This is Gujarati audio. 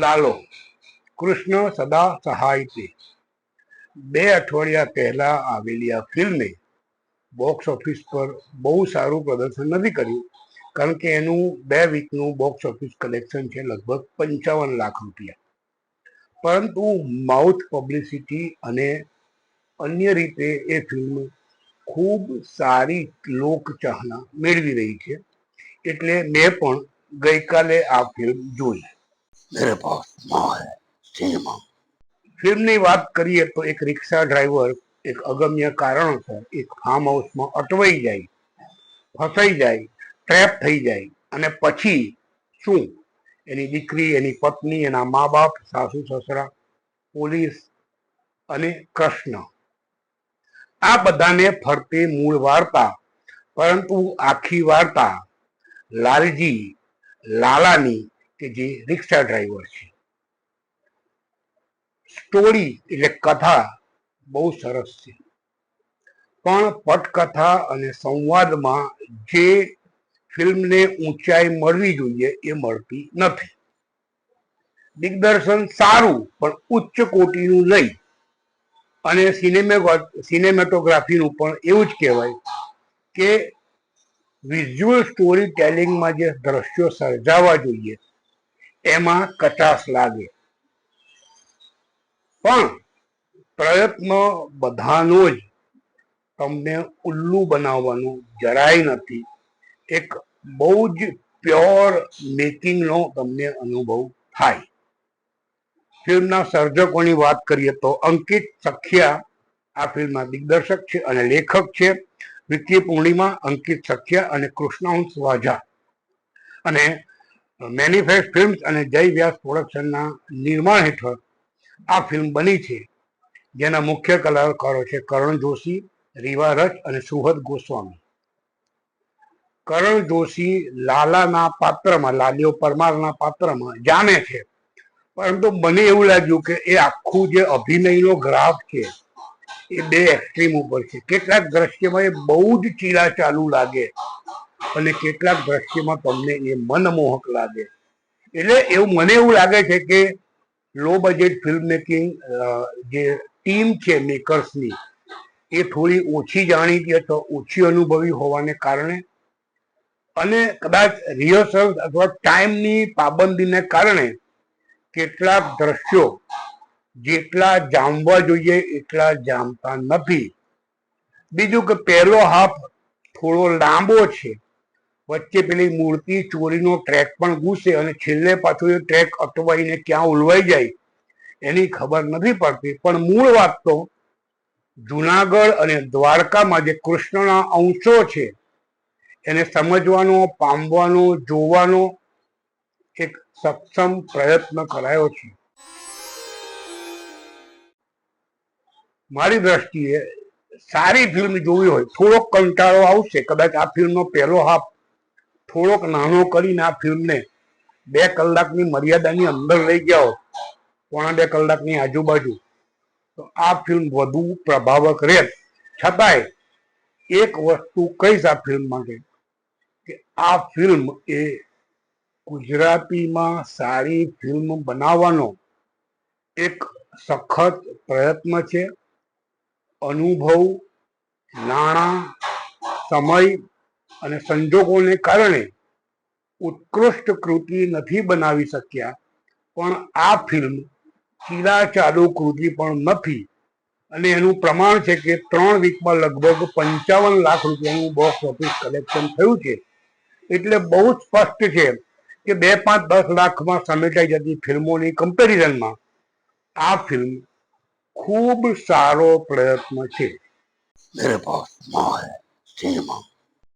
લાલો. કૃષ્ણ સદા સહાય તે બે અઠવાડિયા પહેલા આવેલી આ ફિલ્મે બોક્સ ઓફિસ પર બહુ સારું પ્રદર્શન નથી કર્યું, કારણ કે એનું બે વીકનું બોક્સ ઓફિસ કલેક્શન છે લગભગ પંચાવન લાખ રૂપિયા. પરંતુ માઉથ પબ્લિસિટી અને અન્ય રીતે એ ફિલ્મ ખૂબ સારી લોકચાહના મેળવી રહી છે. એટલે મેં પણ ગઈકાલે આ ફિલ્મ જોઈ. मेरे पास माँ है सिनेमा ફિલ્મની વાત કરીએ તો એક રિક્ષા ડ્રાઈવર એક અગમ્ય કારણોસર એક ફાર્મ હાઉસમાં અટવાઈ જાય ફસાઈ જાય ટ્રેપ થઈ જાય અને પછી શું એની દીકરી એની પત્ની એના મા બાપ સાસુ સસરા પોલીસ અને કૃષ્ણ આ બધાને ફરતે મૂળ વાર્તા પરંતુ આખી વાર્તા લાલજી લાલાની કે જે રિક્ષા ડ્રાઈવર છે. સ્ટોરી એટલે કથા બહુ સરસ છે. પણ પટકથા અને સંવાદમાં જે ફિલ્મને ઊંચાઈ મળવી જોઈએ એ મળતી નથી. દિગ્દર્શન સારું, પણ ઉચ્ચ કોટીનું નહીં. અને સિનેમે સિનેમેટોગ્રાફીનું પણ એવું જ કહેવાય કે વિઝ્યુઅલ સ્ટોરી ટેલિંગમાં જે દ્રશ્યો સર્જાવા જોઈએ એમાં કચાશ લાગે. પણ પ્રયત્ન બધાનો જ તમને ઉલ્લુ બનાવવાનું જરાય નથી. એક બહુ જ પ્યોર મેકિંગનો તમને અનુભવ થાય. ફિલ્મના સર્જકોની વાત કરીએ તો અંકિત સખિયા આ ફિલ્મના દિગ્દર્શક છે અને લેખક છે. વિકી પૂર્ણિમા અંકિત સખિયા અને કૃષ્ણાંશ વાઝા. અને મેનિફેસ્ટ ફિલ્મ્સ અને જય વ્યાસ પ્રોડક્શનના નિર્માણ હેઠળ આ ફિલ્મ બની છે. જેના મુખ્ય કલાકારો છે કરણ જોશી, રીવા રચ અને સુહદ ગોસ્વામી. કરણ જોશી લાલાના પાત્રમાં, લાલીઓ પરમારના પાત્રમાં જામે છે. પરંતુ મને એવું લાગ્યું કે એ આખું જે અભિનયનો ગ્રાફ છે, એ બે એક્સ્ટ્રીમ ઉપર છે. કેટલાક દ્રશ્યમાં એ બહુ જ ચીલા ચાલુ લાગે. અને કેટલાક દ્રશ્યમાં તમને એ મનમોહક લાગે. એટલે એવું મને એવું લાગે છે કે લો બજેટ ફિલ્મ મેકિંગ જે ટીમ છે મેકર્સની એ થોડી ઓછી જાણીતી અથવા ઓછી અનુભવી હોવાને કારણે અને કદાચ રિહર્સલ અથવા ટાઈમની પાબંદીને કારણે કેટલાક દ્રશ્યો જેટલા જામવા જોઈએ એટલા જામતા નથી. બીજું કે પહેલો હાફ થોડો લાંબો છે. વચ્ચે પેલી મૂર્તિ, ચોરીનો ટ્રેક પણ ઘૂસે અને છેલ્લે પાછો એ ટ્રેક અટવાઈને ક્યાં ઉલવાઈ જાય, એની ખબર નથી પડતી. પણ મૂળ વાત તો જુનાગઢ અને દ્વારકામાં જે કૃષ્ણના અંશો છે, એને સમજવાનો, પામવાનો, જોવાનો એક સક્ષમ પ્રયત્ન કરાયો છે. મારી દ્રષ્ટિએ સારી ફિલ્મ જોવી હોય, થોડોક કંટાળો આવશે, કદાચ આ ફિલ્મનો પહેલો હાફ થોડોક નાનો કરીને આ ફિલ્મને બે કલાકની મર્યાદાની અંદર લઈ ગયા હોત, પોણા બે કલાકની આજુબાજુ, તો આ ફિલ્મ વધુ પ્રભાવક રહે. છતાંય એક વસ્તુ કહીશ આ ફિલ્મ માટે કે આ ફિલ્મ એ ગુજરાતીમાં સારી ફિલ્મ બનાવવાનો એક સખત પ્રયત્ન છે. અનુભવ, નાણાં, સમય અને સંજોગોને કારણે ઉત્કૃષ્ટ કૃતિ નથી બનાવી શક્યા. પણ આ ફિલ્મ ચીલા ચાલુ કૃતિ પણ નથી. અને એનું પ્રમાણ છે કે ત્રણ વીકમાં લગભગ પંચાવન લાખ રૂપિયાનું બોક્સ ઓફિસ કલેક્શન થયું છે. એટલે બહુ જ સ્પષ્ટ છે કે બે પાંચ દસ લાખમાં સમેટાઈ જતી ફિલ્મોની કમ્પેરિઝનમાં આ ફિલ્મ ખૂબ સારો પ્રયત્ન છે. સિનેમા